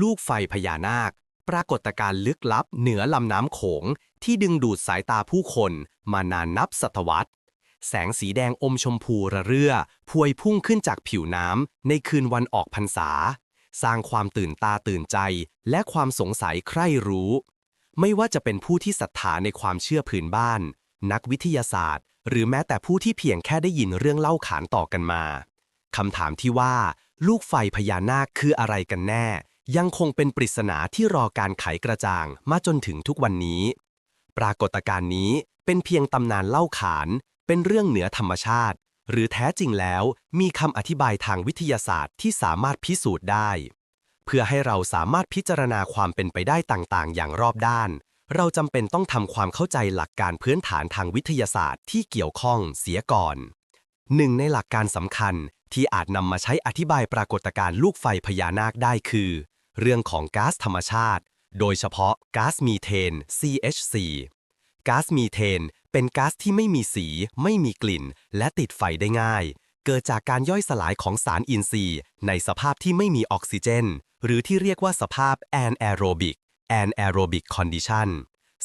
ลูกไฟพญานาค ปรากฏการณ์ลึกลับเหนือลำน้ำโขงที่ดึงดูดสายตาผู้คนมานานนับศตวรรษ แสงสีแดงอมชมพูระเรื่อ พวยพุ่งขึ้นจากผิวน้ำในคืนวันออกพรรษา สร้างความตื่นตาตื่นใจและความสงสัยใคร่รู้ ไม่ว่าจะเป็นผู้ที่ศรัทธาในความเชื่อผืนบ้าน นักวิทยาศาสตร์ หรือแม้แต่ผู้ที่เพียงแค่ได้ยินเรื่องเล่าขานต่อกันมาคำถามที่ว่า ลูกไฟพญานาคคืออะไรกันแน่ ยังคงเป็นปริศนาที่รอการไขกระจ่างมาจนถึงทุกวันนี้ ปรากฏการณ์นี้เป็นเพียงตำนานเล่าขาน เป็นเรื่องเหนือธรรมชาติ หรือแท้จริงแล้วมีคำอธิบายทางวิทยาศาสตร์ที่สามารถพิสูจน์ได้ เพื่อให้เราสามารถพิจารณาความเป็นไปได้ต่างๆ อย่างรอบด้าน เราจำเป็นต้องทำความเข้าใจหลักการพื้นฐานทางวิทยาศาสตร์ที่เกี่ยวข้องเสียก่อนหนึ่งในหลักการสำคัญที่อาจนำมาใช้อธิบายปรากฏการณ์ลูกไฟพญานาคได้คือ เรื่องของก๊าซธรรมชาติ โดยเฉพาะก๊าซมีเทน CH4 ก๊าซมีเทน เป็นก๊าซที่ไม่มีสี ไม่มีกลิ่น และติดไฟได้ง่าย เกิดจากการย่อยสลายของสารอินทรีย์ ในสภาพที่ไม่มีออกซิเจน หรือที่เรียกว่าสภาพ anaerobic anaerobic condition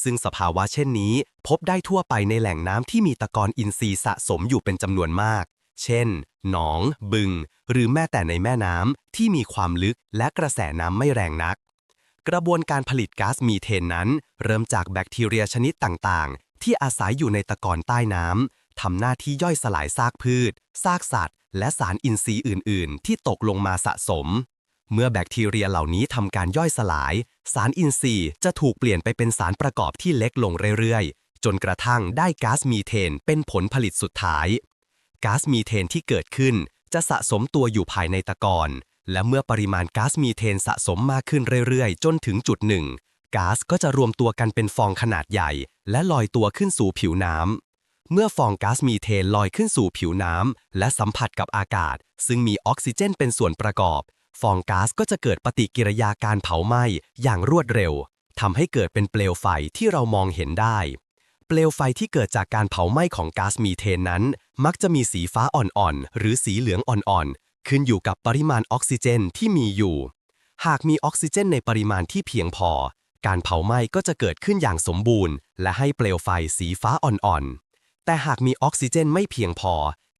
ซึ่งสภาวะเช่นนี้ พบได้ทั่วไปในแหล่งน้ำที่มีตะกอนอินทรีย์สะสมอยู่เป็นจำนวนมาก เช่น หนอง บึง หรือแม้แต่ในแม่น้ำที่มีความลึกและกระแสน้ำไม่แรงนัก กระบวนการผลิตก๊าซมีเทนนั้น เริ่มจากแบคทีเรียชนิดต่างๆ ที่อาศัยอยู่ในตะกอนใต้น้ำทำหน้าที่ย่อยสลายซากพืช ซากสัตว์ และสารอินทรีย์อื่น ๆ ที่ตกลงมาสะสม เมื่อแบคทีเรียเหล่านี้ทำการย่อยสลาย สารอินทรีย์จะถูกเปลี่ยนไปเป็นสารประกอบที่เล็กลงเรื่อยๆจนกระทั่งได้ก๊าซมีเทนเป็นผลผลิตสุดท้าย ก๊าซมีเทนที่เกิดขึ้น จะสะสมตัวอยู่ภายในตะกอนและเมื่อปริมาณก๊าซมีเทนสะสมมากขึ้นเรื่อยๆ จนถึงจุดหนึ่งก๊าซก็จะรวมตัวกันเป็นฟองขนาดใหญ่ และลอยตัวขึ้นสู่ผิวน้ำเมื่อฟองก๊าซมีเทนลอยขึ้นสู่ผิวน้ำและสัมผัสกับอากาศ ซึ่งมีออกซิเจนเป็นส่วนประกอบ ฟองก๊าซก็จะเกิดปฏิกิริยาการเผาไหม้อย่างรวดเร็วทำให้เกิดเป็นเปลวไฟที่เรามองเห็นได้ เปลวไฟที่เกิดจากการเผาไหม้ของก๊าซมีเทนนั้น มักจะมีสีฟ้าอ่อนๆ หรือสีเหลืองอ่อนๆ ขึ้นอยู่กับปริมาณออกซิเจนที่มีอยู่ หากมีออกซิเจนในปริมาณที่เพียงพอ การเผาไหม้ก็จะเกิดขึ้นอย่างสมบูรณ์ และให้เปลวไฟสีฟ้าอ่อนๆ แต่หากมีออกซิเจนไม่เพียงพอ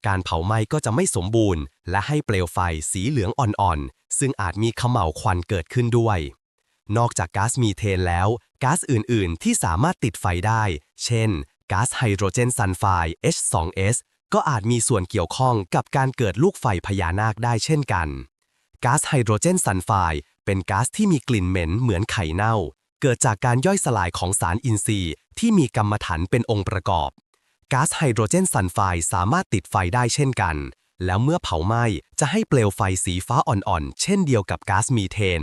การเผาไหม้ก็จะไม่สมบูรณ์ และให้เปลวไฟสีเหลืองอ่อนๆ ซึ่งอาจมีเขม่าวควันเกิดขึ้นด้วย นอกจากก๊าซมีเทนแล้วก๊าซอื่นๆ ที่สามารถติดไฟได้ เช่นก๊าซไฮโดรเจนซัลไฟด์ H2S ก็อาจมีส่วนเกี่ยวข้องกับการเกิดลูกไฟพญานาคได้เช่นกัน ก๊าซไฮโดรเจนซัลไฟด์เป็นก๊าซที่มีกลิ่นเหม็นเหมือนไข่เน่า เกิดจากการย่อยสลายของสารอินทรีย์ที่มีกรรมฐานเป็นองค์ประกอบ ก๊าซไฮโดรเจนซัลไฟด์สามารถติดไฟได้เช่นกัน แล้วเมื่อเผาไหม้จะให้เปลวไฟสีฟ้าอ่อนๆ เช่นเดียวกับก๊าซมีเทน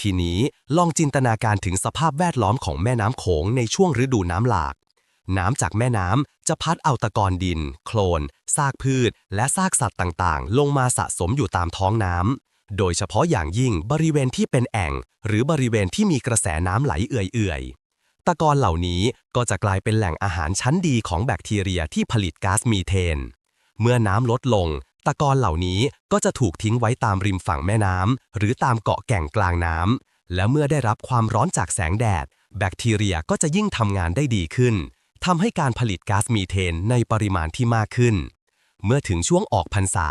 ทีนี้ลองจินตนาการถึงสภาพแวดล้อมของแม่น้ำโขงในช่วงฤดูน้ำหลาก น้ำจากแม่น้ำจะพัดเอาตะกอนดิน โคลน ซากพืช และซากสัตว์ต่างๆ ลงมาสะสมอยู่ตามท้องน้ำ โดยเฉพาะอย่างยิ่งบริเวณที่เป็นแอ่ง หรือบริเวณที่มีกระแสน้ำไหลเอื่อยๆ ตะกอนเหล่านี้ก็จะกลายเป็นแหล่งอาหารชั้นดีของแบคทีเรียที่ผลิตก๊าซมีเทน เมื่อน้ำลดลง ตะกอนเหล่านี้ก็จะถูกทิ้งไว้ตามริมฝั่งแม่น้ำหรือตามเกาะแก่งกลางน้ำและเมื่อได้รับความร้อนจากแสงแดด แบคทีเรียก็จะยิ่งทำงานได้ดีขึ้น ทำให้การผลิตก๊าซมีเทนในปริมาณที่มากขึ้น เมื่อถึงช่วงออกพรรษา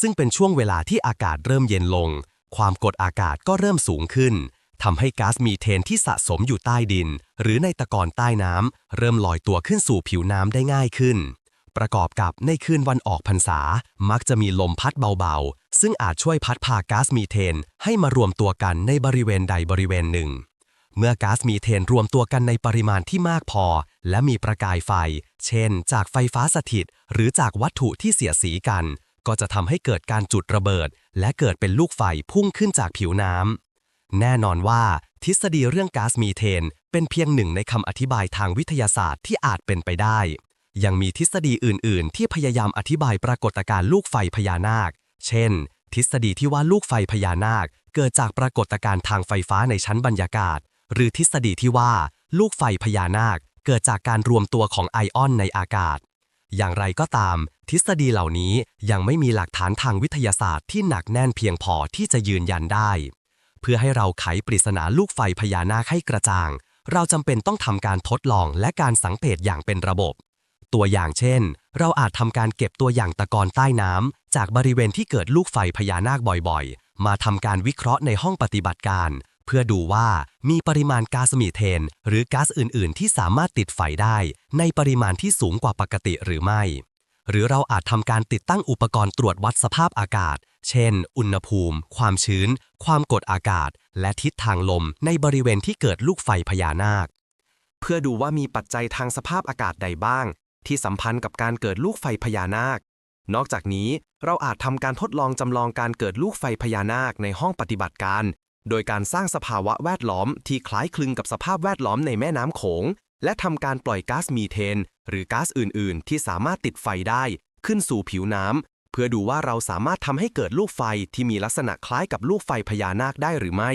ซึ่งเป็นช่วงเวลาที่อากาศเริ่มเย็นลง ความกดอากาศก็เริ่มสูงขึ้นทำให้ก๊าซมีเทนที่สะสมอยู่ใต้ดิน หรือในตะกอนใต้น้ำเริ่มลอยตัวขึ้นสู่ผิวน้ำได้ง่ายขึ้น ประกอบกับในคืนวันออกพรรษา มักจะมีลมพัดเบาๆ ซึ่งอาจช่วยพัดพาก๊าซมีเทน ให้มารวมตัวกันในบริเวณใดบริเวณหนึ่ง เมื่อก๊าซมีเทนรวมตัวกันในปริมาณที่มากพอ และมีประกายไฟ เช่น จากไฟฟ้าสถิต หรือจากวัตถุที่เสียสีกัน ก็จะทำให้เกิดการจุดระเบิด และเกิดเป็นลูกไฟพุ่งขึ้นจากผิวน้ำแน่นอนว่า ทฤษฎีเรื่องก๊าซมีเทน เป็นเพียงหนึ่งในคำอธิบายทางวิทยาศาสตร์ที่อาจเป็นไปได้ ยังมีทฤษฎีอื่น ๆ ที่พยายามอธิบายปรากฏการณ์ลูกไฟพญานาค เช่น ทฤษฎีที่ว่าลูกไฟพญานาค เกิดจากปรากฏการณ์ทางไฟฟ้าในชั้นบรรยากาศ หรือทฤษฎีที่ว่าลูกไฟพญานาคเกิดจากการรวมตัวของไอออนในอากาศ อย่างไรก็ตาม ทฤษฎีเหล่านี้ยังไม่มีหลักฐานทางวิทยาศาสตร์ที่หนักแน่นเพียงพอที่จะยืนยันได้ เพื่อให้เราไขปริศนาลูกไฟพญานาคให้กระจ่าง เราจำเป็นต้องทำการทดลองและการสังเกตอย่างเป็นระบบ ตัวอย่างเช่น เราอาจทำการเก็บตัวอย่างตะกอนใต้น้ำจากบริเวณที่เกิดลูกไฟพญานาคบ่อยๆ มาทำการวิเคราะห์ในห้องปฏิบัติการ เพื่อดูว่ามีปริมาณก๊าซมีเทน หรือก๊าซอื่น ๆ ที่สามารถติดไฟได้ ในปริมาณที่สูงกว่าปกติหรือไม่ หรือเราอาจทำการติดตั้งอุปกรณ์ตรวจวัดสภาพอากาศ เช่น อุณหภูมิ ความชื้น ความกดอากาศ และทิศทางลมในบริเวณที่เกิดลูกไฟพญานาค เพื่อดูว่ามีปัจจัยทางสภาพอากาศใดบ้าง ที่สัมพันธ์กับการเกิดลูกไฟพญานาค นอกจากนี้เราอาจทำการทดลองจำลองการเกิดลูกไฟพญานาคในห้องปฏิบัติการ โดยการสร้างสภาวะแวดล้อมที่คล้ายคลึงกับสภาพแวดล้อมในแม่น้ำโขง และทำการปล่อยก๊าซมีเทน หรือก๊าซอื่น ๆ ที่สามารถติดไฟได้ ขึ้นสู่ผิวน้ำเพื่อดูว่าเราสามารถทำให้เกิดลูกไฟที่มีลักษณะคล้ายกับลูกไฟพญานาคได้หรือไม่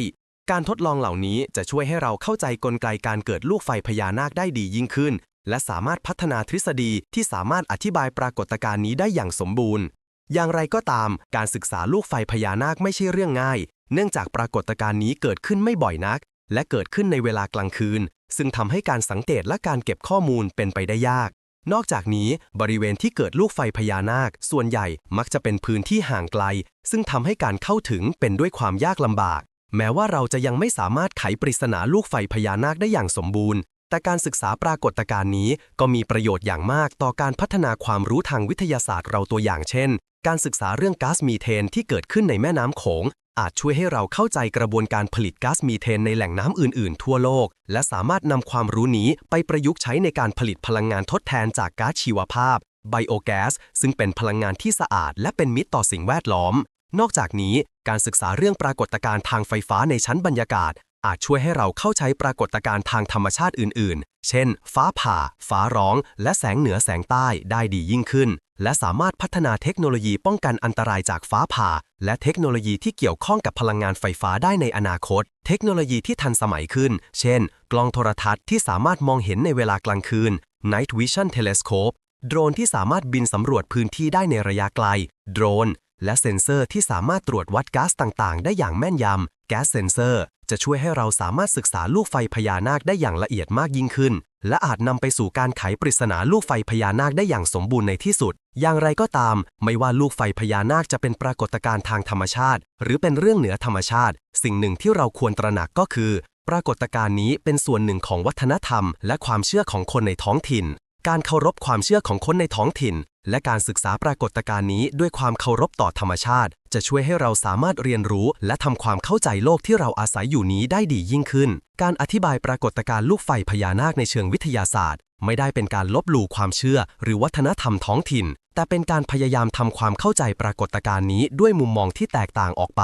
การทดลองเหล่านี้จะช่วยให้เราเข้าใจกลไกการเกิดลูกไฟพญานาคได้ดียิ่งขึ้น และสามารถพัฒนาทฤษฎีที่สามารถอธิบายปรากฏการณ์นี้ได้อย่างสมบูรณ์อย่างไรก็ตาม การศึกษาลูกไฟพญานาคไม่ใช่เรื่องง่าย เนื่องจากปรากฏการณ์นี้เกิดขึ้นไม่บ่อยนัก และเกิดขึ้นในเวลากลางคืน ซึ่งทำให้การสังเกตและการเก็บข้อมูลเป็นไปได้ยาก นอกจากนี้บริเวณที่เกิดลูกไฟพญานาค ส่วนใหญ่มักจะเป็นพื้นที่ห่างไกล ซึ่งทำให้การเข้าถึงเป็นด้วยความยากลำบาก แม้ว่าเราจะยังไม่สามารถไขปริศนาลูกไฟพญานาคได้อย่างสมบูรณ์ แต่การศึกษาปรากฏการณ์นี้ก็มีประโยชน์อย่างมากต่อการพัฒนาความรู้ทางวิทยาศาสตร์เราตัวอย่างเช่น การศึกษาเรื่องก๊าซมีเทนที่เกิดขึ้นในแม่น้ำโขง อาจช่วยให้เราเข้าใจกระบวนการผลิตก๊าซมีเทนในแหล่งน้ำอื่น ๆ ทั่วโลก และสามารถนำความรู้นี้ไปประยุกต์ใช้ในการผลิตพลังงานทดแทนจากก๊าซชีวภาพไบโอแก๊สซึ่งเป็นพลังงานที่สะอาด และเป็นมิตรต่อสิ่งแวดล้อม นอกจากนี้ การศึกษาเรื่องปรากฏการณ์ทางไฟฟ้าในชั้นบรรยากาศ อาจช่วยให้เราเข้าใช้ปรากฏการณ์ทางธรรมชาติอื่น ๆ เช่น ฟ้าผ่า ฟ้าร้อง และแสงเหนือแสงใต้ได้ดียิ่งขึ้น และสามารถพัฒนาเทคโนโลยีป้องกันอันตรายจากฟ้าผ่า และเทคโนโลยีที่เกี่ยวข้องกับพลังงานไฟฟ้าได้ในอนาคต เทคโนโลยีที่ทันสมัยขึ้น เช่น กล้องโทรทัศน์ที่สามารถมองเห็นในเวลากลางคืน Night Vision Telescope โดรนที่สามารถบินสำรวจพื้นที่ได้ในระยะไกล โดรน และเซ็นเซอร์ที่สามารถตรวจวัดก๊าซต่าง ๆ ได้อย่างแม่นยำ แก๊สเซนเซอร์จะช่วยให้เราสามารถศึกษาลูกไฟพญานาคได้อย่างละเอียดมากยิ่งขึ้น และอาจนำไปสู่การไขปริศนาลูกไฟพญานาคได้อย่างสมบูรณ์ในที่สุด อย่างไรก็ตาม ไม่ว่าลูกไฟพญานาคจะเป็นปรากฏการณ์ทางธรรมชาติ หรือเป็นเรื่องเหนือธรรมชาติ สิ่งหนึ่งที่เราควรตระหนักก็คือ ปรากฏการณ์นี้เป็นส่วนหนึ่งของวัฒนธรรม และความเชื่อของคนในท้องถิ่น การเคารพความเชื่อของคนในท้องถิ่น และการศึกษาปรากฏการณ์นี้ด้วยความเคารพต่อธรรมชาติ จะช่วยให้เราสามารถเรียนรู้และทำความเข้าใจโลกที่เราอาศัยอยู่นี้ได้ดียิ่งขึ้น การอธิบายปรากฏการณ์ลูกไฟพญานาคในเชิงวิทยาศาสตร์ ไม่ได้เป็นการลบหลู่ความเชื่อ หรือวัฒนธรรมท้องถิ่น แต่เป็นการพยายามทำความเข้าใจปรากฏการณ์นี้ด้วยมุมมองที่แตกต่างออกไป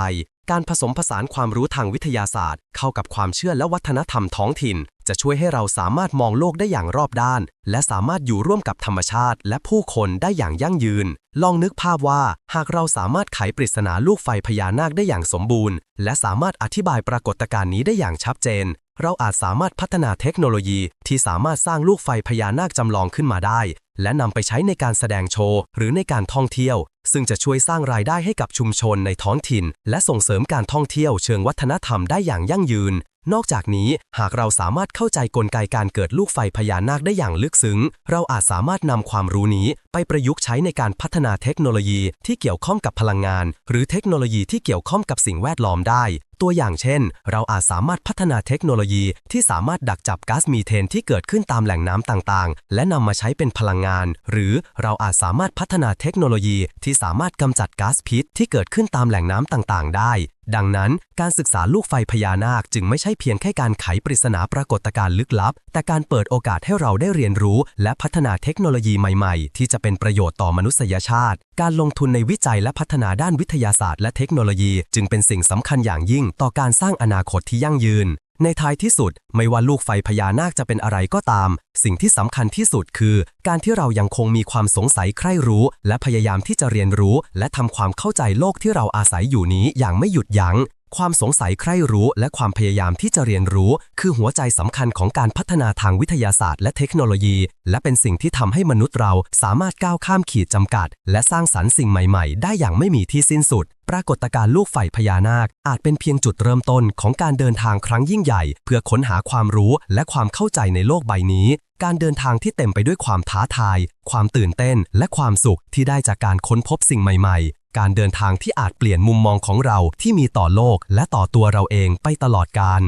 การผสมผสานความรู้ทางวิทยาศาสตร์ เข้ากับความเชื่อและวัฒนธรรมท้องถิ่น จะช่วยให้เราสามารถมองโลกได้อย่างรอบด้าน และสามารถอยู่ร่วมกับธรรมชาติ และผู้คนได้อย่างยั่งยืน ลองนึกภาพว่า หากเราสามารถไขปริศนาลูกไฟพญานาคได้อย่างสมบูรณ์ และสามารถอธิบายปรากฏการณ์นี้ได้อย่างชัดเจน เราอาจสามารถพัฒนาเทคโนโลยีที่สามารถสร้างลูกไฟพญานาคจำลองขึ้นมาได้ และนำไปใช้ในการแสดงโชว์ หรือในการท่องเที่ยว ซึ่งจะช่วยสร้างรายได้ให้กับชุมชนในท้องถิ่น และส่งเสริมการท่องเที่ยวเชิงวัฒนธรรมได้อย่างยั่งยืน นอกจากนี้หากเราสามารถเข้าใจกลไกการเกิดลูกไฟพญานาคได้อย่างลึกซึ้ง เราอาจสามารถนำความรู้นี้ ไปประยุกต์ใช้ในการพัฒนาเทคโนโลยีที่เกี่ยวข้องกับพลังงาน หรือเทคโนโลยีที่เกี่ยวข้องกับสิ่งแวดล้อมได้ตัวอย่างเช่น เราอาจสามารถพัฒนาเทคโนโลยีที่สามารถดักจับก๊าซมีเทนที่เกิดขึ้นตามแหล่งน้ำต่างๆ และนำมาใช้เป็นพลังงาน หรือเราอาจสามารถพัฒนาเทคโนโลยีที่สามารถกำจัดก๊าซพิษที่เกิดขึ้นตามแหล่งน้ำต่างๆ ได้ ดังนั้น การศึกษาลูกไฟพญานาคจึงไม่ใช่เพียงแค่การไขปริศนาปรากฏการณ์ลึกลับ แต่การเปิดโอกาสให้เราได้เรียนรู้ และพัฒนาเทคโนโลยีใหม่ๆ ที่จะเป็นประโยชน์ต่อมนุษยชาติ การลงทุนในวิจัยและพัฒนาด้านวิทยาศาสตร์และเทคโนโลยี จึงเป็นสิ่งสำคัญอย่างยิ่งต่อการสร้างอนาคตที่ยั่งยืน ในท้ายที่สุด ไม่ว่าลูกไฟพญานาคจะเป็นอะไรก็ตาม สิ่งที่สำคัญที่สุดคือ การที่เรายังคงมีความสงสัยใคร่รู้ และพยายามที่จะเรียนรู้ และทำความเข้าใจโลกที่เราอาศัยอยู่นี้อย่างไม่หยุดยัง้ง ความสงสัยใคร่รู้และความพยายามที่จะเรียนรู้ คือหัวใจสำคัญของการพัฒนาทางวิทยาศาสตร์และเทคโนโลยี และเป็นสิ่งที่ทำให้มนุษย์เราสามารถก้าวข้ามขีดจำกัด และสร้างสรรค์สิ่งใหม่ๆ ได้อย่างไม่มีที่สิ้นสุด ปรากฏการณ์ลูกไฟพญานาค อาจเป็นเพียงจุดเริ่มต้นของการเดินทางครั้งยิ่งใหญ่ เพื่อค้นหาความรู้และความเข้าใจในโลกใบนี้ การเดินทางที่เต็มไปด้วยความท้าทาย ความตื่นเต้น และความสุขที่ได้จากการค้นพบสิ่งใหม่ๆ การเดินทางที่อาจเปลี่ยนมุมมองของเราที่มีต่อโลกและต่อตัวเราเองไปตลอดกาล